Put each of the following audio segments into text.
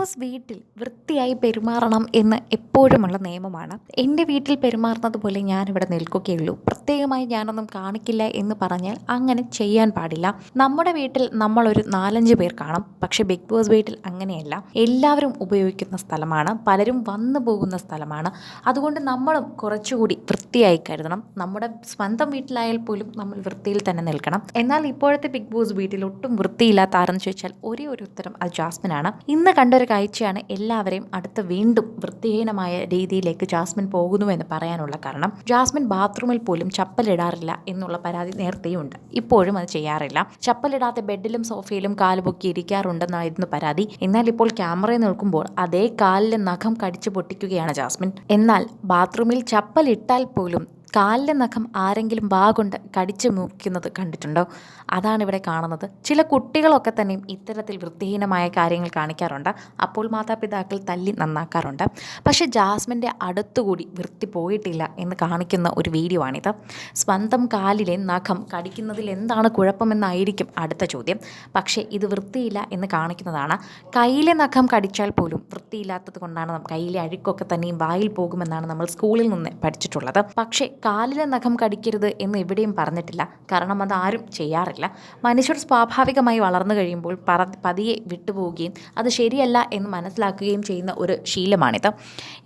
Boss വീട്ടിൽ വൃത്തിയായി പെരുമാറണം എന്ന് എപ്പോഴുമുള്ള നിയമമാണ്. എന്റെ വീട്ടിൽ പെരുമാറുന്നത് പോലെ ഞാനിവിടെ നിൽക്കുകയുള്ളൂ. പ്രത്യേകമായി ഞാനൊന്നും കാണിക്കില്ല എന്ന് പറഞ്ഞാൽ അങ്ങനെ ചെയ്യാൻ പാടില്ല. നമ്മുടെ വീട്ടിൽ നമ്മളൊരു നാലഞ്ച് പേർ കാണും. പക്ഷേ ബിഗ് ബോസ് വീട്ടിൽ അങ്ങനെയല്ല. എല്ലാവരും ഉപയോഗിക്കുന്ന സ്ഥലമാണ്. പലരും വന്നു പോകുന്ന സ്ഥലമാണ്. അതുകൊണ്ട് നമ്മളും കുറച്ചുകൂടി വൃത്തിയായി കരുതണം. നമ്മുടെ സ്വന്തം വീട്ടിലായാൽ പോലും നമ്മൾ വൃത്തിയിൽ തന്നെ നിൽക്കണം. എന്നാൽ ഇപ്പോഴത്തെ ബിഗ് ബോസ് വീട്ടിൽ ഒട്ടും വൃത്തിയില്ലാത്ത ആരെന്ന് ചോദിച്ചാൽ ഒരേ ഒരു ഉത്തരം അത് ജാസ്മിനാണ്. ഇന്ന് കണ്ടൊരു കാഴ്ചയാണ് എല്ലാവരെയും അടുത്ത വീണ്ടും വൃത്തിഹീനമായ രീതിയിലേക്ക് ജാസ്മിൻ പോകുന്നുവെന്ന് പറയാനുള്ള കാരണം ജാസ്മിൻ ബാത്റൂമിൽ പോലും ചപ്പലിടാറില്ല എന്നുള്ള പരാതി നേരത്തെയുണ്ട്. ഇപ്പോഴും അത് ചെയ്യാറില്ല. ചപ്പലിടാത്ത ബെഡിലും സോഫയിലും കാൽ പൊക്കി ഇരിക്കാറുണ്ടെന്നായിരുന്നു പരാതി. എന്നാൽ ഇപ്പോൾ ക്യാമറയിൽ നിൽക്കുമ്പോൾ അതേ കാലിലെ നഖം കടിച്ചു പൊട്ടിക്കുകയാണ് ജാസ്മിൻ. എന്നാൽ ബാത്റൂമിൽ ചപ്പലിട്ടാൽ പോലും കാലിലെ നഖം ആരെങ്കിലും വാ കൊണ്ട് കടിച്ചു മൂക്കുന്നത് കണ്ടിട്ടുണ്ടോ? അതാണ് ഇവിടെ കാണുന്നത്. ചില കുട്ടികളൊക്കെ തന്നെയും ഇത്തരത്തിൽ വൃത്തിഹീനമായ കാര്യങ്ങൾ കാണിക്കാറുണ്ട്. അപ്പോൾ മാതാപിതാക്കൾ തല്ലി നന്നാക്കാറുണ്ട്. പക്ഷേ ജാസ്മിന്റെ അടുത്തുകൂടി വൃത്തി പോയിട്ടില്ല എന്ന് കാണിക്കുന്ന ഒരു വീഡിയോ ആണിത്. സ്വന്തം കാലിലെ നഖം കടിക്കുന്നതിൽ എന്താണ് കുഴപ്പമെന്നായിരിക്കും അടുത്ത ചോദ്യം. പക്ഷേ ഇത് വൃത്തിയില്ല എന്ന് കാണിക്കുന്നതാണ്. കയ്യിലെ നഖം കടിച്ചാൽ പോലും വൃത്തിയില്ലാത്തത് കൊണ്ടാണ് കയ്യിലെ അഴുക്കൊക്കെ തന്നെയും വായിൽ പോകുമെന്നാണ് നമ്മൾ സ്കൂളിൽ നിന്ന് പഠിച്ചിട്ടുള്ളത്. പക്ഷേ കാലിലെ നഖം കടിക്കരുത് എന്ന് എവിടെയും പറഞ്ഞിട്ടില്ല. കാരണം അത് ആരും ചെയ്യാറില്ല. മനുഷ്യർ സ്വാഭാവികമായി വളർന്നു കഴിയുമ്പോൾ പറ പതിയെ വിട്ടുപോവുകയും അത് ശരിയല്ല എന്ന് മനസ്സിലാക്കുകയും ചെയ്യുന്ന ഒരു ശീലമാണിത്.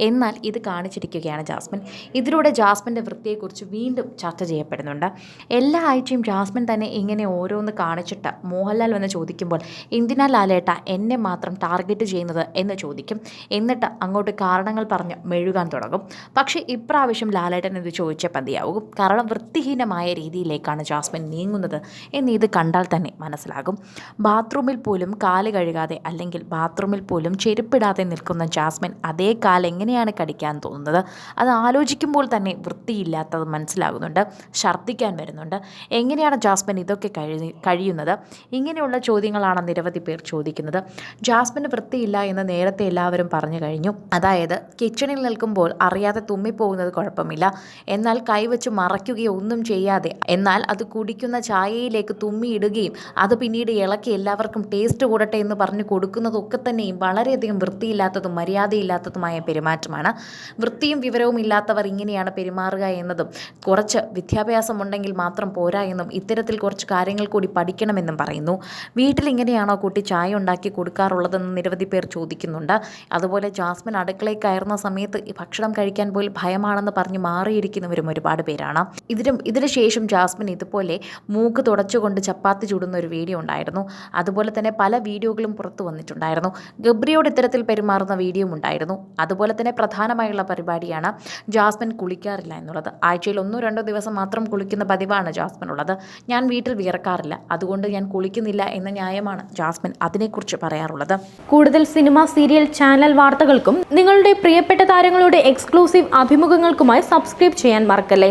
എന്നാൽ ഇത് കാണിച്ചിരിക്കുകയാണ് ജാസ്മിൻ. ഇതിലൂടെ ജാസ്മിന്റെ വൃത്തിയെക്കുറിച്ച് വീണ്ടും ചർച്ച ചെയ്യപ്പെടുന്നുണ്ട്. എല്ലാ ആഴ്ചയും ജാസ്മിൻ തന്നെ ഇങ്ങനെ ഓരോന്ന് കാണിച്ചിട്ട് മോഹൻലാൽ വന്ന് ചോദിക്കുമ്പോൾ എന്തിനാ ലാലേട്ട എന്നെ മാത്രം ടാർഗറ്റ് ചെയ്യുന്നത്? എന്ന് ചോദിക്കും. എന്നിട്ട് അങ്ങോട്ട് കാരണങ്ങൾ പറഞ്ഞ് മെഴുകാൻ തുടങ്ങും. പക്ഷേ ഇപ്രാവശ്യം ലാലേട്ടൻ ഇത് ചോദിച്ച പതിയാവും. കാരണം വൃത്തിഹീനമായ രീതിയിലേക്കാണ് ജാസ്മിൻ നീങ്ങുന്നത് എന്ന് ഇത് കണ്ടാൽ തന്നെ മനസ്സിലാകും. ബാത്റൂമിൽ പോലും കാൽ കഴുകാതെ അല്ലെങ്കിൽ ബാത്റൂമിൽ പോലും ചെരുപ്പിടാതെ നിൽക്കുന്ന ജാസ്മിൻ അതേ കാൽ എങ്ങനെയാണ് കടിക്കാൻ തോന്നുന്നത്? അത് ആലോചിക്കുമ്പോൾ തന്നെ വൃത്തിയില്ലാത്തത് മനസ്സിലാകുന്നുണ്ട്. ഛർദ്ദിക്കാൻ വരുന്നുണ്ട്. എങ്ങനെയാണ് ജാസ്മിൻ ഇതൊക്കെ കഴി കഴിയുന്നത്? ഇങ്ങനെയുള്ള ചോദ്യങ്ങളാണ് നിരവധി പേർ ചോദിക്കുന്നത്. ജാസ്മിന് വൃത്തിയില്ല എന്ന് നേരത്തെ എല്ലാവരും പറഞ്ഞു കഴിഞ്ഞു. അതായത് കിച്ചണിൽ നിൽക്കുമ്പോൾ അറിയാതെ തുമ്മിപ്പോകുന്നത് കുഴപ്പമില്ല. എന്നാൽ കൈവച്ച് മറയ്ക്കുകയോ ഒന്നും ചെയ്യാതെ എന്നാൽ അത് കുടിക്കുന്ന ചായയിലേക്ക് തുമ്മിയിടുകയും അത് പിന്നീട് ഇളക്കി എല്ലാവർക്കും ടേസ്റ്റ് കൂടട്ടെ എന്ന് പറഞ്ഞ് കൊടുക്കുന്നതൊക്കെ തന്നെയും വളരെയധികം വൃത്തിയില്ലാത്തതും മര്യാദയില്ലാത്തതുമായ പെരുമാറ്റമാണ്. വൃത്തിയും വിവരവും ഇല്ലാത്തവർ ഇങ്ങനെയാണ് പെരുമാറുക എന്നതും കുറച്ച് വിദ്യാഭ്യാസം ഉണ്ടെങ്കിൽ മാത്രം പോരാ എന്നും ഇത്തരത്തിൽ കുറച്ച് കാര്യങ്ങൾ കൂടി പഠിക്കണമെന്നും പറയുന്നു. വീട്ടിൽ ഇങ്ങനെയാണോ കുട്ടി ചായ ഉണ്ടാക്കി കൊടുക്കാറുള്ളതെന്ന് നിരവധി പേർ ചോദിക്കുന്നുണ്ട്. അതുപോലെ ജാസ്മിൻ അടുക്കളയിൽ കയറുന്ന സമയത്ത് ഭക്ഷണം കഴിക്കാൻ പോലും ഭയമാണെന്ന് പറഞ്ഞ് മാറിയിരിക്കുന്നവരും ഒരുപാട് പേരാണ്. ഇതിനും ഇതിനു ശേഷം ജാസ്മിൻ ഇതുപോലെ മൂക്ക് തുടച്ചുകൊണ്ട് ചപ്പാത്തി ചൂടുന്ന ഒരു വീഡിയോ ഉണ്ടായിരുന്നു. അതുപോലെ തന്നെ പല വീഡിയോകളും പുറത്തു വന്നിട്ടുണ്ടായിരുന്നു. ഗബ്രിയോട് ഇത്തരത്തിൽ പെരുമാറുന്ന വീഡിയോ ഉണ്ടായിരുന്നു. അതുപോലെ തന്നെ പ്രധാനമായുള്ള പരിപാടിയാണ് ജാസ്മിൻ കുളിക്കാറില്ല എന്നുള്ളത്. ആഴ്ചയിൽ ഒന്നോ രണ്ടോ ദിവസം മാത്രം കുളിക്കുന്ന പതിവാണ് ജാസ്മിൻ ഉള്ളത് ഞാൻ വീട്ടിൽ വിയർക്കാറില്ല. അതുകൊണ്ട് ഞാൻ കുളിക്കുന്നില്ല എന്ന ന്യായമാണ് ജാസ്മിൻ അതിനെക്കുറിച്ച് പറയാറുള്ളത്. കൂടുതൽ സിനിമ സീരിയൽ ചാനൽ വാർത്തകൾക്കും നിങ്ങളുടെ പ്രിയപ്പെട്ട താരങ്ങളുടെ എക്സ്ക്ലൂസീവ് അഭിമുഖങ്ങൾക്കുമായി സബ്സ്ക്രൈബ് ചെയ്യാൻ മറക്കല്ലേ?